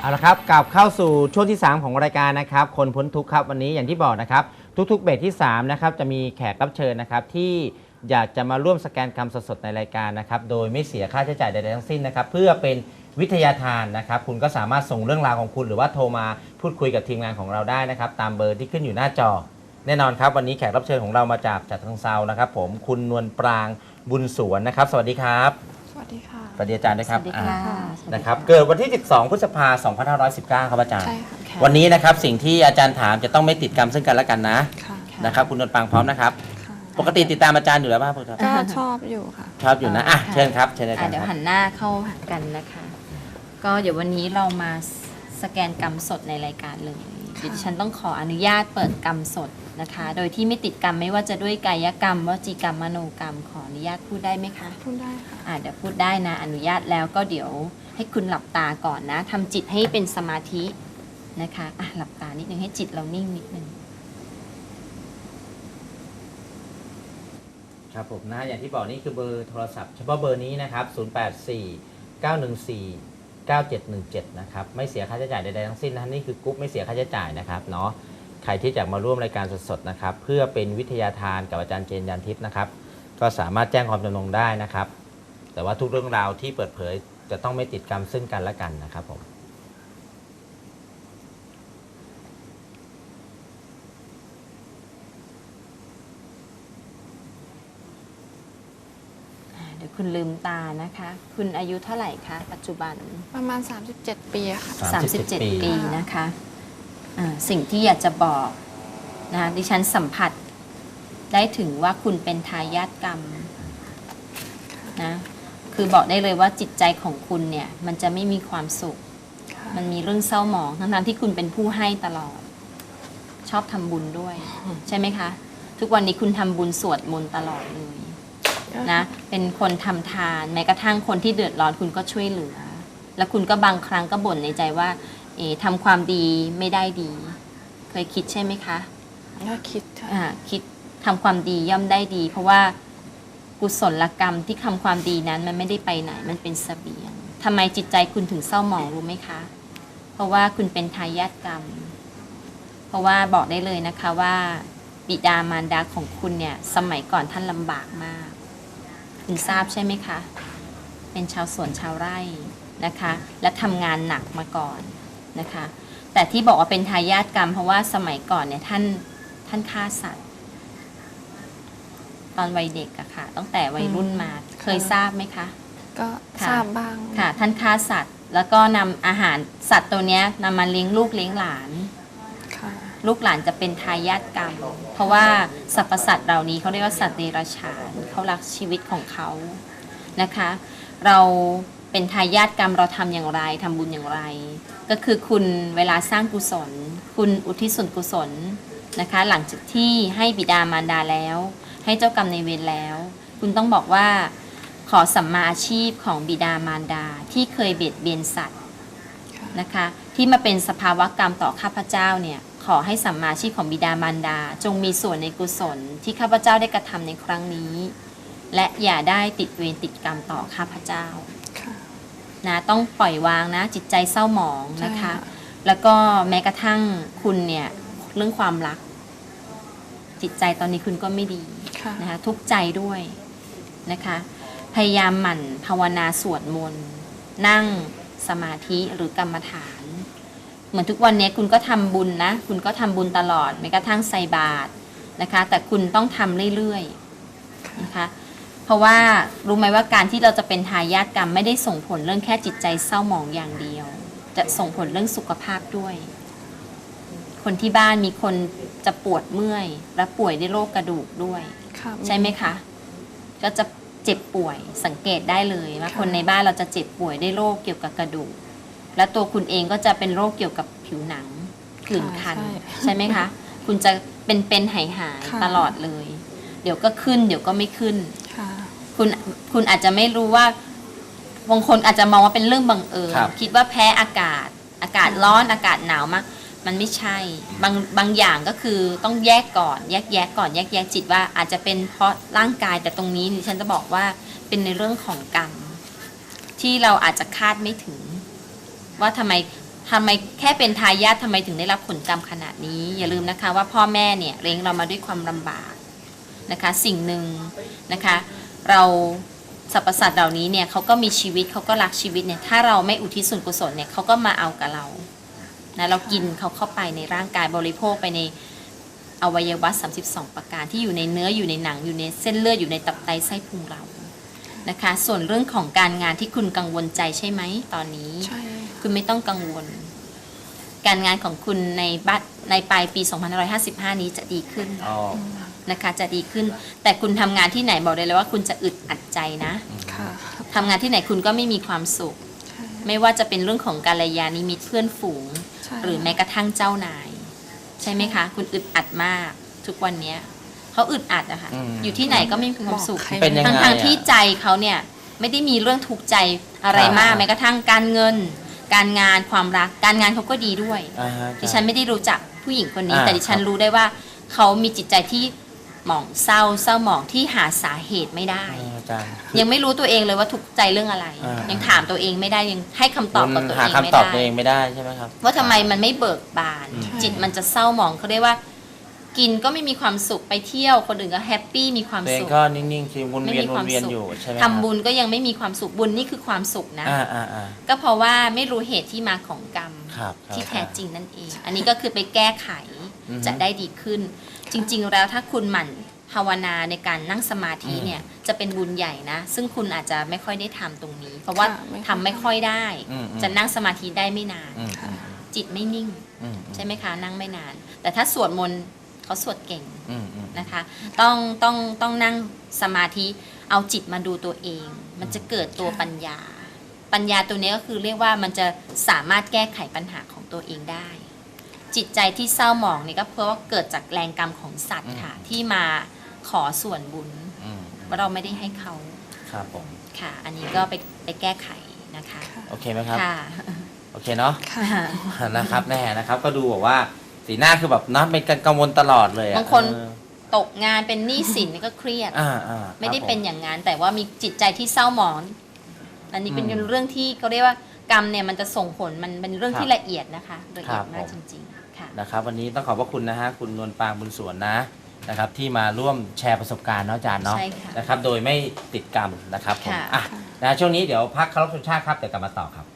เอาละครับกลับเข้าสู่ช่วงที่ 3 ของรายการนะครับ คนพ้นทุกข์ครับวันนี้อย่างที่บอกนะครับ ทุกๆเบรกที่3นะครับจะมีแขกรับเชิญนะครับที่อยากจะมาร่วมสแกนคำสดๆในรายการนะครับโดยไม่เสียค่าใช้จ่ายใดๆทั้งสิ้นนะครับเพื่อเป็นวิทยาทานนะครับ คุณก็สามารถส่งเรื่องราวของคุณหรือว่าโทรมาพูดคุยกับทีมงานของเราได้นะครับ ตามเบอร์ที่ขึ้นอยู่หน้าจอ แน่นอนครับ วันนี้แขกรับเชิญของเรามาจากจัดทางเซานะครับ ผมคุณนวลปรางบุญสวนนะครับ สวัสดีครับ สวัสดีค่ะ สวัสดีอาจารย์ด้วยครับสวัสดีค่ะอ่าสวัสดีนะครับ เกิดวันที่ 12 พฤษภาคม2519 ครับอาจารย์ ใช่ค่ะค่ะ วันนี้นะครับสิ่งที่อาจารย์ถามจะต้องไม่ติดกรรมซึ่งกันและกันนะค่ะค่ะ นะครับคุณนวลปรางพร้อมนะครับ ค่ะปกติติดตามอาจารย์อยู่แล้วป่ะครับก็ชอบอยู่ค่ะ ชอบอยู่นะอะค่ะ เชิญครับเชิญอาอะจารย์เดี๋ยวครัหับนหน้าเข้าหากันนะคะ ก็เดี๋ยววันนี้เรามาสแกนกรรมสดในรายการเลยเดี๋ยวดิฉันต้องขออนุญาตเปิดกรรมสดนะคะ โดยที่ไม่ติดกรรมไม่ว่าจะด้วยกายกรรมวจีกรรมมโนกรรมขออนุญาตพูดได้ไหมคะพูดได้ค่ะอะเดี๋ยวพูดได้นะ อนุญาตแล้วก็เดี๋ยวให้คุณหลับตาก่อนนะทำจิตให้เป็นสมาธินะคะอะหลับตานิดนึงให้จิตเรานิ่งนิดนึงครับผมนะอย่างที่บอกนี่คือเบอร์โทรศัพท์เฉพาะเบอร์นี้นะครับ 084 914 9717 นะครับ ไม่เสียค่าใช้จ่ายใดๆทั้งสิ้นนะนี่คือกรุ๊ปไม่เสียค่าใช้จ่ายนะครับเนาะใครที่อยากมาร่วมรายการสดๆนะครับ เพื่อเป็นวิทยาทานกับอาจารย์เจนยันทิพย์นะครับ ก็สามารถแจ้งความจำนงได้นะครับ แต่ว่าทุกเรื่องราวที่เปิดเผยจะต้องไม่ติดกรรมซึ่งกันและกันนะครับผม อะเดี๋ยว คุณลืมตานะคะ คุณอายุเท่าไหร่คะ ปัจจุบันประมาณ 37 ปีอะค่ะ 37 ปี37ปีนะคะอ่าสิ่งที่อยากจะบอกนะคะดิฉันสัมผัสได้ถึงว่าคุณเป็นทายาทกรรมนะคือบอกได้เลยว่าจิตใจของคุณเนี่ย มันจะไม่มีความสุขค่ะมันมีเรื่องเศร้าหมองทั้งๆที่คุณเป็นผู้ให้ตลอด ชอบทำบุญด้วย ใช่ไหมคะ ทุกวันนี้คุณทำบุญสวดมนต์ตลอดเลย นะเป็นคนทำทาน แม้กระทั่งคนที่เดือดร้อนคุณก็ช่วยเหลือ แล้วคุณก็บางครั้งก็บ่นในใจว่า เอ๋ทำความดีไม่ได้ดี เคยคิดใช่ไหมคะก็คิดค่ะอ่าคิดทำความดีย่อมได้ดี เพราะว่ากุศลกรรมที่ทำความดีนั้นมันไม่ได้ไปไหนมันเป็นเสบียงทำไมจิตใจคุณถึงเศร้าหมองรู้ไหมคะ เพราะว่าคุณเป็นทายาทกรรม เพราะว่าบอกได้เลยนะคะว่าบิดามารดาของคุณเนี่ย สมัยก่อนท่านลำบากมาก คุณทราบใช่ไหมคะ เป็นชาวสวนชาวไร่นะคะ และทำงานหนักมาก่อนนะคะ แต่ที่บอกว่าเป็นทายาทกรรม เพราะว่าสมัยก่อนเนี่ยท่านท่านฆ่าสัตว์ ตอนวัยเด็กอะค่ะ ตั้งแต่วัยรุ่นมาเคยทราบไหมคะ ก็ค่ะทราบบ้างค่ะ ท่านฆ่าสัตว์ แล้วก็นำอาหารสัตว์ตัวเนี้ยนำมาเลี้ยงลูกเลี้ยงหลานค่ะ ลูกหลานจะเป็นทายาทกรรม เพราะว่าสรรพสัตว์เหล่านี้เขาเรียกว่าสัตว์เดรัจฉานเขารักชีวิตของเขานะคะ เราเป็นทายาทกรรมเราทำอย่างไรทำบุญอย่างไร ก็คือคุณเวลาสร้างกุศล คุณอุทิศส่วนกุศลนะคะ หลังจากที่ให้บิดามารดาแล้ว ให้เจ้ากรรมในายเวรแล้ว คุณต้องบอกว่าขอสัมมาอาชีพของบิดามารดาที่เคยเบียดเบียนสัตว์นะคะ ที่มาเป็นสภาวะกรรมต่อข้าพเจ้าเนี่ย ขอให้สัมมาชีพของบิดามารดา จงมีส่วนในกุศลที่ข้าพเจ้าได้กระทำในครั้งนี้ และอย่าได้ติดเวรติดกรรมต่อข้าพเจ้าค่ะนะต้องปล่อยวางนะจิตใจเศร้าหมองนะใช่คะค่ะแล้วก็แม้กระทั่งคุณเนี่ยเรื่องความรัก จิตใจตอนนี้คุณก็ไม่ดีค่ะนะคะทุกข์ใจด้วยนะคะ พยายามหมั่นภาวนาสวดมนต์นั่งสมาธิหรือกรรมฐาน เหมือนทุกวันนี้คุณก็ทำบุญนะ คุณก็ทำบุญตลอดแม้กระทั่งใส่บาตรนะคะ แต่คุณต้องทำเรื่อยๆนะคะเพราะว่ารู้ไหมว่าการที่เราจะเป็นทายาทกรรมไม่ได้ส่งผลเรื่องแค่จิตใจเศร้าหมองอย่างเดียว จะส่งผลเรื่องสุขภาพด้วย คนที่บ้านมีคนจะปวดเมื่อย และป่วยด้วยโรคกระดูกด้วยค่ะใช่ไหมคะ ก็จะเจ็บป่วยสังเกตได้เลยว่าค่ะคนในบ้านเราจะเจ็บป่วยได้วยโรคเกี่ยวกับกระดูก และตัวคุณเองก็จะเป็นโรคเกี่ยวกับผิวหนังผื่นคัน ใช่ใช่ไหมคะ คุณจะเป็นเป็นหายหายๆค่ะตลอดเลย เดี๋ยวก็ขึ้น เดี๋ยวก็ไม่ขึ้นค่ะคุณคุณอาจจะไม่รู้ว่าบางคนอาจจะมองว่าเป็นเรื่องบังเอิญครับคิดว่าแพ้อากาศ อากาศร้อนอากาศหนาวมากมันไม่ใช่บางบางอย่างก็คือต้องแยกก่อน แยกแยกก่อนแยกแยกจิตว่าอาจจะเป็นเพราะร่างกายแต่ตรงนี้ดิฉันจะบอกว่าเป็นในเรื่องของกรรม ที่เราอาจจะคาดไม่ถึง ว่าทำไมทำไมแค่เป็นทายาททำไมถึงได้รับผลกรรมขนาดนี้ อย่าลืมนะคะว่าพ่อแม่เนี่ยเลี้ยงเรามาด้วยความลำบากนะคะ สิ่งหนึ่งนะคะ เราสรรพสัตว์เหล่านี้เนี่ยเขาก็มีชีวิตเขาก็รักชีวิตเนี่ยถ้าเราไม่อุทิศส่วนกุศลเนี่ยเขาก็มาเอากับเรานะเรากินเขาเข้าไปในร่างกายบริโภคไปในอวัยวะ 32 ประการที่อยู่ในเนื้ออยู่ในหนังอยู่ในเส้นเลือดอยู่ในตับไตไส้พุงเรา นะคะ ส่วนเรื่องของการงานที่คุณกังวลใจใช่ไหมตอนนี้ ใช่คุณไม่ต้องกังวล การงานของคุณในบัตในปลายปี 2555 นี้จะดีขึ้นอ๋อนะคะ จะดีขึ้น แต่คุณทำงานที่ไหนบอกได้เลยว่าคุณจะอึดอัดใจนะค่ะทำงานที่ไหนคุณก็ไม่มีความสุข ใช่ไม่ว่าจะเป็นเรื่องของการยานิมิตเพื่อนฝูง ใช่หรือแม้กระทั่งเจ้านาย ใช่ไหมคะ คุณอึดอัดมากทุกวันเนี้ย เขาอึดอัดอะค่ะ อืมอยู่ที่ไหนก็ไม่มีความสุขบอกใครเป็นยังไงทั้งทางอะๆที่ใจเขาเนี่ยไม่ได้มีเรื่องทุกข์ใจอะไรครับมากแม้กระทั่งการเงิน การงานความรัก การงานเขาก็ดีด้วย อ่าฮะ ดิฉันไม่ได้รู้จักผู้หญิงคนนี้ อ่าแต่ดิฉันครับ รู้ได้ว่าเขามีจิตใจที่หมองเศร้าเศร้าหมองที่หาสาเหตุไม่ได้ อ่าอาจารย์ ยังไม่รู้ตัวเองเลยว่าทุกข์ใจเรื่องอะไร อ่ายั ยังถามตัวเองไม่ได้ยังให้คำตอบกับตัวหาเองคำไม่ตอบได้ตัวเองไม่ได้ใช่ไหมครับ ว่าทำไมมันไม่เบิกบานอืมจิตมันจะเศร้าหมองเขาเรียกว่า กินก็ไม่มีความสุขไปเที่ยวคนอื่นก็แฮปปี้มีความตัวเองสุข ก็นิ่งๆชีวนไม่เวียนมีวความนเวียนสุข อยู่ใช่ไหมทำบุญก็ยังไม่มีความสุขบุญนี่คือความสุขนะ อ่าอ่าอ่าก็เพราะว่าไม่รู้เหตุที่มาของกรรม ครับครับ ที่แท้จริงนั่นเอง อันนี้ก็คือไปแก้ไขอือฮึจะได้ดีขึ้น จริงๆ แล้วถ้าคุณหมั่นภาวนาในการนั่งสมาธิอืมเนี่ยจะเป็นบุญใหญ่นะ ซึ่งคุณอาจจะไม่ค่อยได้ทำตรงนี้ เพราะว่าค่ะไม่ค่อย ทำไม่ค่อยได้ อืมอืม จะนั่งสมาธิได้ไม่นาน อืมค่ะจิตไม่นิ่งอืม ใช่ไหมคะนั่งไม่นาน แต่ถ้าสวดมนต์ เขาสวดเก่งอืมอืมนะคะ ต้องต้องต้องนั่งสมาธิเอาจิตมาดูตัวเอง มันจะเกิดตัวปัญญา ปัญญาตัวนี้ก็คือเรียกว่ามันจะสามารถแก้ไขปัญหาของตัวเองได้ จิตใจที่เศร้าหมองนี่ก็เพราะว่าเกิดจากแรงกรรมของสัตว์ค่ะ ที่มาขอส่วนบุญอืมว่าเราไม่ได้ให้เขาครับผม ค่ะ อันนี้ก็ไปไปแก้ไขนะคะโอเคไหมครับ ค่ะ โอเคเนาะ ค่ะ นะครับแน่นะครับก็ดูแบบว่า สีหน้าคือแบบนะเป็นกังวลตลอดเลยอะบางคน เออตกงานเป็นหนี้สินนี่ก็เครียด อ่าอ่าไม่ได้ครับผเป็นอย่างนั้นแต่ว่ามีจิตใจที่เศร้าหมอง อันนี้เป็นอืมเรื่องที่เขาเรียกว่ากรรมเนี่ยมันจะส่งผลมันเป็นเรื่องครับที่ละเอียดนะคะละเอียดครับมากผมจริงๆค่ะ นะครับวันนี้ต้องขอบพระคุณนะฮะคุณนวลปางบุญสวนนะนะครับ ที่มาร่วมแชร์ประสบการณ์เนาะอาจารย์เนาะใช่ค่ะนะครับ โดยไม่ติดกรรมนะครับผมค่ะ อะนะช่วงนี้เดี๋ยวพักเคารพธงชาติครับเดี๋ยวกลับมาต่อครับ